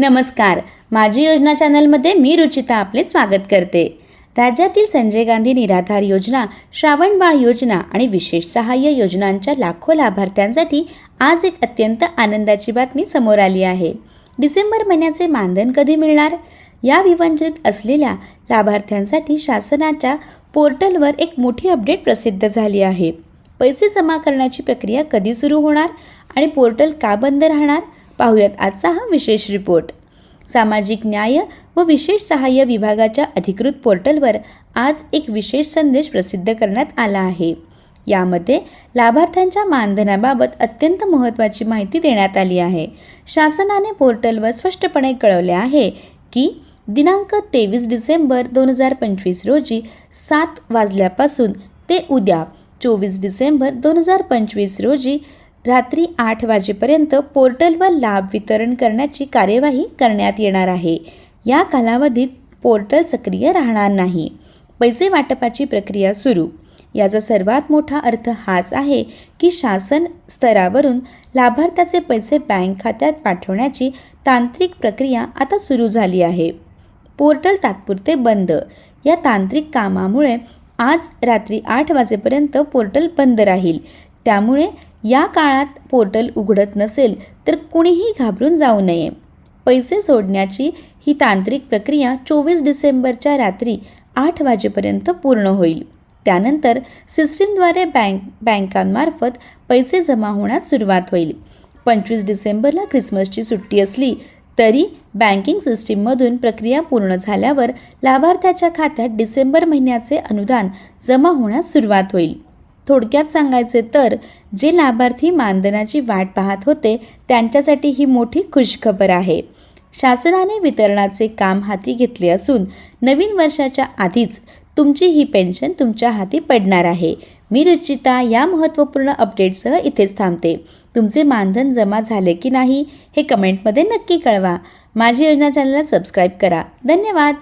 नमस्कार. माझी योजना चॅनलमध्ये मी रुचिता आपले स्वागत करते. राज्यातील संजय गांधी निराधार योजना श्रावणबाळ योजना आणि विशेष सहाय्य योजनांच्या लाखो लाभार्थ्यांसाठी आज एक अत्यंत आनंदाची बातमी समोर आली आहे. डिसेंबर महिन्याचे मानधन कधी मिळणार? या विवंचित असलेल्या लाभार्थ्यांसाठी शासनाच्या पोर्टलवर एक मोठी अपडेट प्रसिद्ध झाली आहे. पैसे जमा करण्याची प्रक्रिया कधी सुरू होणार आणि पोर्टल का बंद राहणार? पाहूयात आजचा हा विशेष रिपोर्ट. सामाजिक न्याय व विशेष सहाय्य विभागाच्या अधिकृत पोर्टलवर आज एक विशेष संदेश प्रसिद्ध करण्यात आला आहे. यामध्ये लाभार्थ्यांच्या मानधनाबाबत अत्यंत महत्त्वाची माहिती देण्यात आली आहे. शासनाने पोर्टलवर स्पष्टपणे कळवले आहे की दिनांक तेवीस डिसेंबर दोन हजार पंचवीस रोजी सात वाजल्यापासून ते उद्या चोवीस डिसेंबर दोन हजार पंचवीस रोजी रात्री आठ वाजेपर्यंत पोर्टलवर लाभ वितरण करण्याची कार्यवाही करण्यात येणार आहे. या कालावधीत पोर्टल सक्रिय राहणार नाही. पैसे वाटपाची प्रक्रिया सुरू. याचा सर्वात मोठा अर्थ हाच आहे की शासन स्तरावरून लाभार्थ्याचे पैसे बँक खात्यात पाठवण्याची तांत्रिक प्रक्रिया आता सुरू झाली आहे. पोर्टल तात्पुरते बंद. या तांत्रिक कामामुळे आज रात्री आठ वाजेपर्यंत पोर्टल बंद राहील. त्यामुळे या काळात पोर्टल उघडत नसेल तर कुणीही घाबरून जाऊ नये. पैसे सोडण्याची ही तांत्रिक प्रक्रिया चोवीस डिसेंबरच्या रात्री आठ वाजेपर्यंत पूर्ण होईल. त्यानंतर सिस्टीमद्वारे बँक बँकांमार्फत पैसे जमा होण्यास सुरुवात होईल. पंचवीस डिसेंबरला क्रिसमसची सुट्टी असली तरी बँकिंग सिस्टीममधून प्रक्रिया पूर्ण झाल्यावर लाभार्थ्याच्या खात्यात डिसेंबर महिन्याचे अनुदान जमा होण्यास सुरुवात होईल. थोडक्यात सांगायचे तर जे लाभार्थी मानधनाची वाट पाहत होते त्यांच्यासाठी ही मोठी खुशखबर आहे. शासनाने वितरणाचे काम हाती घेतले असून नवीन वर्षाच्या आधीच तुमची ही पेन्शन तुमच्या हाती पडणार आहे. मी रुचिता या महत्त्वपूर्ण अपडेटसह इथेच थांबते. तुमचे मानधन जमा झाले की नाही हे कमेंटमध्ये नक्की कळवा. माझी योजना चॅनलला सबस्क्राईब करा. धन्यवाद!